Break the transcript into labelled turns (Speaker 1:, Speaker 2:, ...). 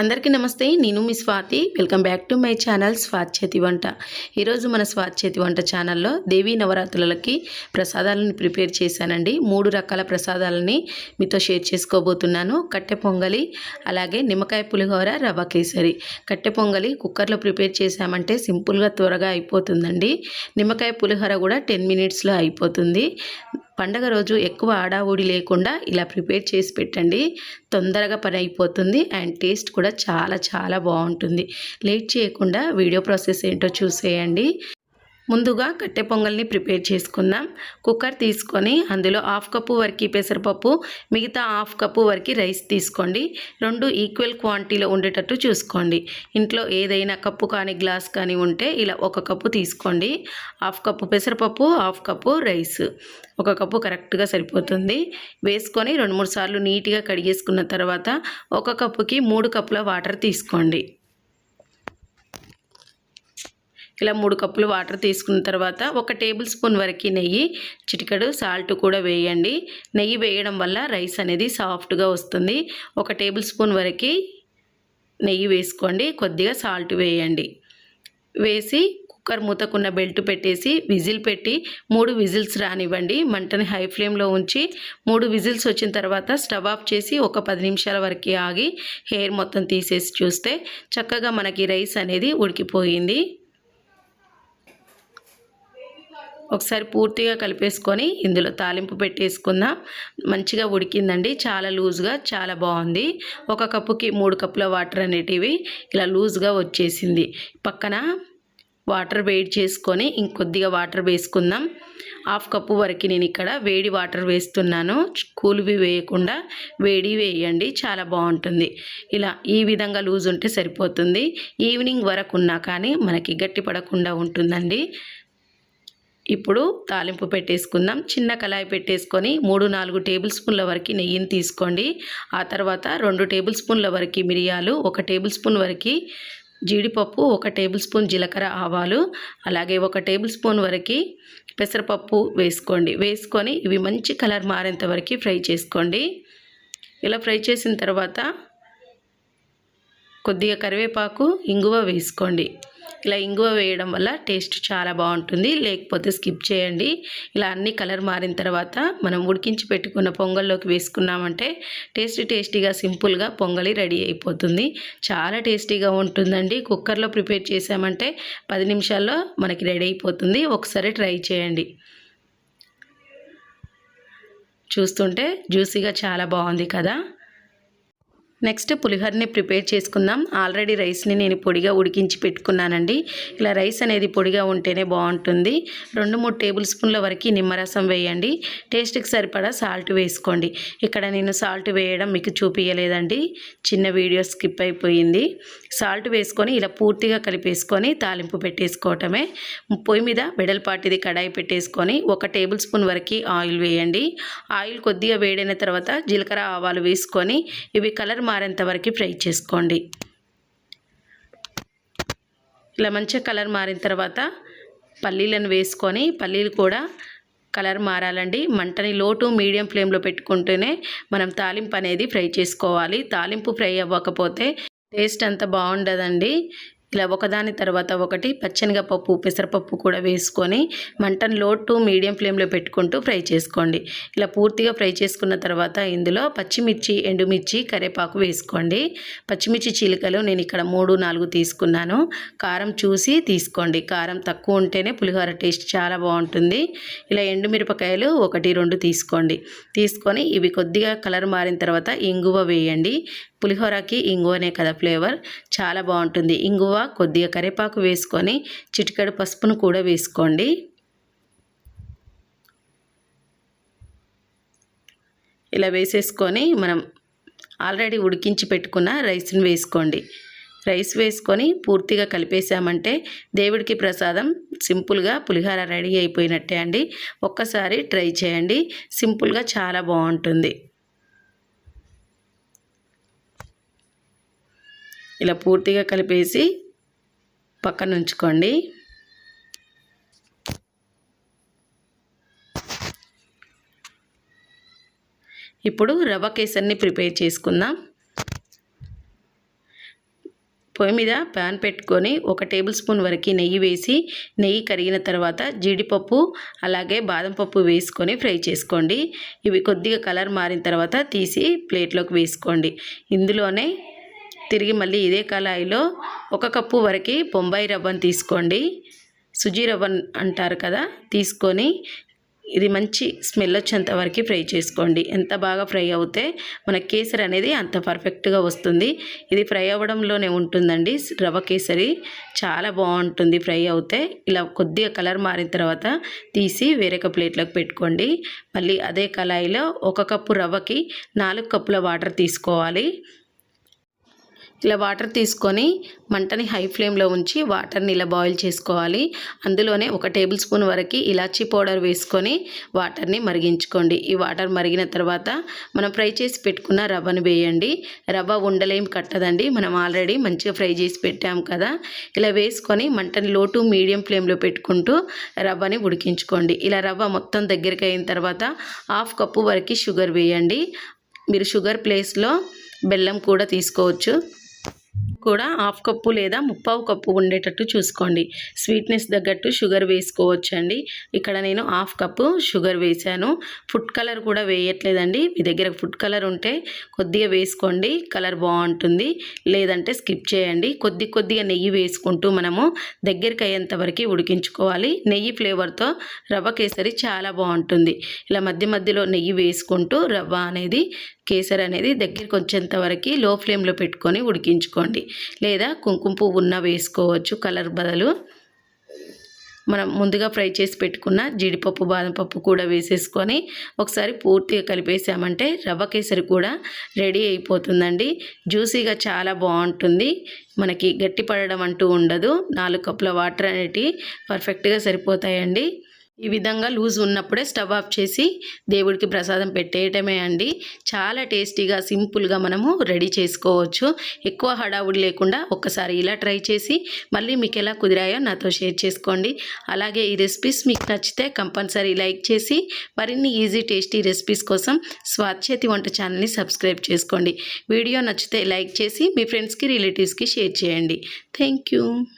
Speaker 1: అందరికీ నమస్తే నేను మీ Swathi. Welcome back to my channel Swathi చేతి వంట. ఈరోజు మన స్వాతి చేతి వంట ఛానల్లో దేవీ నవరాత్రులకి ప్రసాదాలను ప్రిపేర్ చేశానండి. మూడు రకాల ప్రసాదాలని మీతో షేర్ చేసుకోబోతున్నాను. కట్టె పొంగలి అలాగే నిమ్మకాయ పులిహోర రవ్వ కేసరి. కట్టె పొంగలి కుక్కర్లో ప్రిపేర్ చేశామంటే సింపుల్గా త్వరగా అయిపోతుందండి. నిమ్మకాయ పులిహోర కూడా టెన్ మినిట్స్లో అయిపోతుంది. పండగ రోజు ఎక్కువ ఆడావుడి లేకుండా ఇలా ప్రిపేర్ చేసి పెట్టండి. తొందరగా పని అయిపోతుంది అండ్ టేస్ట్ కూడా చాలా చాలా బాగుంటుంది. లేట్ చేయకుండా వీడియో ప్రాసెస్ ఏంటో చూసేయండి. ముందుగా కట్టె పొంగల్ని ప్రిపేర్ చేసుకుందాం. కుక్కర్ తీసుకొని అందులో హాఫ్ కప్పు వరకు పెసరపప్పు మిగతా హాఫ్ కప్పు వరకు రైస్ తీసుకోండి. రెండు ఈక్వల్ క్వాంటిటీలో ఉండేటట్టు చూసుకోండి. ఇంట్లో ఏదైనా కప్పు కానీ గ్లాస్ కానీ ఉంటే ఇలా ఒక కప్పు తీసుకోండి. హాఫ్ కప్పు పెసరపప్పు హాఫ్ కప్పు రైస్. ఒక కప్పు కరెక్ట్గా సరిపోతుంది. వేసుకొని రెండు మూడు సార్లు నీట్గా కడిగేసుకున్న తర్వాత ఒక కప్పుకి మూడు కప్పుల వాటర్ తీసుకోండి. ఇలా మూడు కప్పులు వాటర్ తీసుకున్న తర్వాత ఒక టేబుల్ స్పూన్ వరకు నెయ్యి చిటికడు సాల్ట్ కూడా వేయండి. నెయ్యి వేయడం వల్ల రైస్ అనేది సాఫ్ట్గా వస్తుంది. ఒక టేబుల్ స్పూన్ వరకు నెయ్యి వేసుకోండి. కొద్దిగా సాల్ట్ వేయండి. వేసి కుక్కర్ మూతకున్న బెల్ట్ పెట్టేసి విజిల్ పెట్టి మూడు విజిల్స్ రానివ్వండి. మంటని హై ఫ్లేమ్లో ఉంచి మూడు విజిల్స్ వచ్చిన తర్వాత స్టవ్ ఆఫ్ చేసి ఒక పది నిమిషాల వరకు ఆగి హెయిర్ మొత్తం తీసేసి చూస్తే చక్కగా మనకి రైస్ అనేది ఉడికిపోయింది. ఒకసారి పూర్తిగా కలిపేసుకొని ఇందులో తాలింపు పెట్టేసుకుందాం. మంచిగా ఉడికిందండి. చాలా లూజ్గా చాలా బాగుంది. ఒక కప్పుకి మూడు కప్పుల వాటర్ అనేటివి ఇలా లూజ్గా వచ్చేసింది. పక్కన వాటర్ వేడి చేసుకొని ఇంకొద్దిగా వాటర్ వేసుకుందాం. హాఫ్ కప్పు వరకు నేను ఇక్కడ వేడి వాటర్ వేస్తున్నాను. కూలివి వేయకుండా వేడి వేయండి. చాలా బాగుంటుంది. ఇలా ఈ విధంగా లూజ్ ఉంటే సరిపోతుంది. ఈవినింగ్ వరకు ఉన్నా కానీ మనకి గట్టి పడకుండా ఉంటుందండి. ఇప్పుడు తాలింపు పెట్టేసుకుందాం. చిన్న కళాయి పెట్టేసుకొని మూడు నాలుగు టేబుల్ స్పూన్ల వరకు నెయ్యిని తీసుకోండి. ఆ తర్వాత రెండు టేబుల్ స్పూన్ల వరకు మిరియాలు ఒక టేబుల్ స్పూన్ వరకు జీడిపప్పు ఒక టేబుల్ స్పూన్ జీలకర్ర ఆవాలు అలాగే ఒక టేబుల్ స్పూన్ వరకు పెసరపప్పు వేసుకోండి. వేసుకొని ఇవి మంచి కలర్ మారేంత వరకు ఫ్రై చేసుకోండి. ఇలా ఫ్రై చేసిన తర్వాత కొద్దిగా కరివేపాకు ఇంగువ వేసుకోండి. ఇలా ఇంగువ వేయడం వల్ల టేస్ట్ చాలా బాగుంటుంది. లేకపోతే స్కిప్ చేయండి. ఇలా అన్ని కలర్ మారిన తర్వాత మనం ఉడికించి పెట్టుకున్న పొంగల్లోకి వేసుకున్నామంటే టేస్టీ టేస్టీగా సింపుల్గా పొంగలి రెడీ అయిపోతుంది. చాలా టేస్టీగా ఉంటుందండి. కుక్కర్లో ప్రిపేర్ చేసామంటే పది నిమిషాల్లో మనకి రెడీ అయిపోతుంది. ఒకసారి ట్రై చేయండి. చూస్తుంటే జ్యూసీగా చాలా బాగుంది కదా. నెక్స్ట్ పులిహోరని ప్రిపేర్ చేసుకుందాం. ఆల్రెడీ రైస్ని నేను పొడిగా ఉడికించి పెట్టుకున్నానండి. ఇలా రైస్ అనేది పొడిగా ఉంటేనే బాగుంటుంది. రెండు మూడు టేబుల్ స్పూన్ల వరకు నిమ్మరసం వేయండి. టేస్ట్కి సరిపడా సాల్ట్ వేసుకోండి. ఇక్కడ నేను సాల్ట్ వేయడం మీకు చూపించలేదండి చిన్న వీడియో స్కిప్ అయిపోయింది. సాల్ట్ వేసుకొని ఇలా పూర్తిగా కలిపేసుకొని తాలింపు పెట్టేసుకోవటమే. పొయ్యి మీద వెడల్పాటిది కడాయి పెట్టేసుకొని ఒక టేబుల్ స్పూన్ వరకు ఆయిల్ వేయండి. ఆయిల్ కొద్దిగా వేడైన తర్వాత జీలకర్ర ఆవాలు వేసుకొని ఇవి కలర్ మారేంత వరకు ఫ్రై చేసుకోండి. ఇలా మంచిగా కలర్ మారిన తర్వాత పల్లీలను వేసుకొని పల్లీలు కూడా కలర్ మారాలండి. మంటని లోటు మీడియం ఫ్లేమ్లో పెట్టుకుంటూనే మనం తాలింపు అనేది ఫ్రై చేసుకోవాలి. తాలింపు ఫ్రై అవ్వకపోతే టేస్ట్ అంత బాగుండదండి. ఇలా ఒకదాని తర్వాత ఒకటి పచ్చనిగపప్పు పెసరపప్పు కూడా వేసుకొని మంటను లో టు మీడియం ఫ్లేమ్లో పెట్టుకుంటూ ఫ్రై చేసుకోండి. ఇలా పూర్తిగా ఫ్రై చేసుకున్న తర్వాత ఇందులో పచ్చిమిర్చి ఎండుమిర్చి కరివేపాకు వేసుకోండి. పచ్చిమిర్చి చీలికలు నేను ఇక్కడ మూడు నాలుగు తీసుకున్నాను. కారం చూసి తీసుకోండి. కారం తక్కువ ఉంటేనే పులిహోర టేస్ట్ చాలా బాగుంటుంది. ఇలా ఎండుమిరపకాయలు ఒకటి రెండు తీసుకోండి. తీసుకొని ఇవి కొద్దిగా కలర్ మారిన తర్వాత ఇంగువ వేయండి. పులిహోరకి ఇంగువనే కదా ఫ్లేవర్ చాలా బాగుంటుంది. ఇంగువ కొద్దిగా కరివేపాకు వేసుకొని చిటికెడు పసుపును కూడా వేసుకోండి. ఇలా వేసేసుకొని మనం ఆల్రెడీ ఉడికించి పెట్టుకున్న రైస్ని వేసుకోండి. రైస్ వేసుకొని పూర్తిగా కలిపేసామంటే దేవుడికి ప్రసాదం సింపుల్గా పులిహోర రెడీ అయిపోయినట్టే అండి. ఒక్కసారి ట్రై చేయండి. సింపుల్గా చాలా బాగుంటుంది. ఇలా పూర్తిగా కలిపేసి పక్కన ఉంచుకోండి ఇప్పుడు రవ్వ కేసర్ని ప్రిపేర్ చేసుకుందాం. పొయ్యి మీద ప్యాన్ పెట్టుకొని ఒక టేబుల్ స్పూన్ వరకు నెయ్యి వేసి నెయ్యి కరిగిన తర్వాత జీడిపప్పు అలాగే బాదం పప్పు వేసుకొని ఫ్రై చేసుకోండి. ఇవి కొద్దిగా కలర్ మారిన తర్వాత తీసి ప్లేట్లోకి వేసుకోండి. ఇందులోనే తిరిగి మళ్ళీ ఇదే కళాయిలో ఒక కప్పు వరకు బొంబాయి రవ్వను తీసుకోండి. సుజీ రవ్వ అంటారు కదా తీసుకొని ఇది మంచి స్మెల్ వచ్చేంత వరకు ఫ్రై చేసుకోండి. ఎంత బాగా ఫ్రై అవుతే మన కేసరి అనేది అంత పర్ఫెక్ట్గా వస్తుంది. ఇది ఫ్రై అవ్వడంలోనే ఉంటుందండి. రవ్వ కేసరి చాలా బాగుంటుంది ఫ్రై అవుతే. ఇలా కొద్దిగా కలర్ మారిన తర్వాత తీసి వేరొక ప్లేట్లోకి పెట్టుకోండి. మళ్ళీ అదే కళాయిలో ఒక కప్పు రవ్వకి నాలుగు కప్పుల వాటర్ తీసుకోవాలి. ఇలా వాటర్ తీసుకొని మంటని హై ఫ్లేమ్లో ఉంచి వాటర్ని ఇలా బాయిల్ చేసుకోవాలి. అందులోనే ఒక టేబుల్ స్పూన్ వరకు ఇలాచీ పౌడర్ వేసుకొని వాటర్ని మరిగించుకోండి. ఈ వాటర్ మరిగిన తర్వాత మనం ఫ్రై చేసి పెట్టుకున్న రవ్వను వేయండి. రవ్వ ఉండలేం కట్టదండి. మనం ఆల్రెడీ మంచిగా ఫ్రై చేసి పెట్టాం కదా. ఇలా వేసుకొని మంటని లో టు మీడియం ఫ్లేమ్లో పెట్టుకుంటూ రవ్వని ఉడికించుకోండి. ఇలా రవ్వ మొత్తం దగ్గరికి అయిన తర్వాత హాఫ్ కప్పు వరకు షుగర్ వేయండి. మీరు షుగర్ ప్లేస్లో బెల్లం కూడా తీసుకోవచ్చు. కూడా హాఫ్ కప్పు లేదా ముప్పావు కప్పు ఉండేటట్టు చూసుకోండి. స్వీట్నెస్ తగ్గట్టు షుగర్ వేసుకోవచ్చండి. ఇక్కడ నేను హాఫ్ కప్పు షుగర్ వేశాను. ఫుడ్ కలర్ కూడా వేయట్లేదండి. మీ దగ్గర ఫుడ్ కలర్ ఉంటే కొద్దిగా వేసుకోండి. కలర్ బాగుంటుంది. లేదంటే స్కిప్ చేయండి. కొద్ది కొద్దిగా నెయ్యి వేసుకుంటూ మనము దగ్గరికి అయ్యేంత వరకు ఉడికించుకోవాలి. నెయ్యి ఫ్లేవర్తో రవ్వ కేసరి చాలా బాగుంటుంది. ఇలా మధ్య మధ్యలో నెయ్యి వేసుకుంటూ రవ్వ అనేది కేసరి అనేది దగ్గరికి వచ్చేంత వరకు లో ఫ్లేమ్లో పెట్టుకొని ఉడికించుకోండి. లేదా కుంకుమ పువ్వు ఉన్న వేసుకోవచ్చు. కలర్ బదులు మనం ముందుగా ఫ్రై చేసి పెట్టుకున్న జీడిపప్పు బాదం పప్పు కూడా వేసేసుకొని ఒకసారి పూర్తిగా కలిపేసామంటే రవ్వ కేసరి కూడా రెడీ అయిపోతుందండి. జ్యూసీగా చాలా బాగుంటుంది. మనకి గట్టి పడడం అంటూ ఉండదు. నాలుగు కప్పుల వాటర్ అనేటివి పర్ఫెక్ట్గా సరిపోతాయండి. ఈ విధంగా లూజ్ ఉన్నప్పుడే స్టవ్ ఆఫ్ చేసి దేవుడికి ప్రసాదం పెట్టేయటమే అండి. చాలా టేస్టీగా సింపుల్గా మనము రెడీ చేసుకోవచ్చు. ఎక్కువ హడావుడి లేకుండా ఒక్కసారి ఇలా ట్రై చేసి మళ్ళీ మీకు ఎలా కుదిరాయో నాతో షేర్ చేసుకోండి. అలాగే ఈ రెసిపీస్ మీకు నచ్చితే కంపల్సరీ లైక్ చేసి మరిన్ని ఈజీ టేస్టీ రెసిపీస్ కోసం స్వాచ్చేతి వంట ఛానల్ని సబ్స్క్రైబ్ చేసుకోండి. వీడియో నచ్చితే లైక్ చేసి మీ ఫ్రెండ్స్కి రిలేటివ్స్కి షేర్ చేయండి. Thank you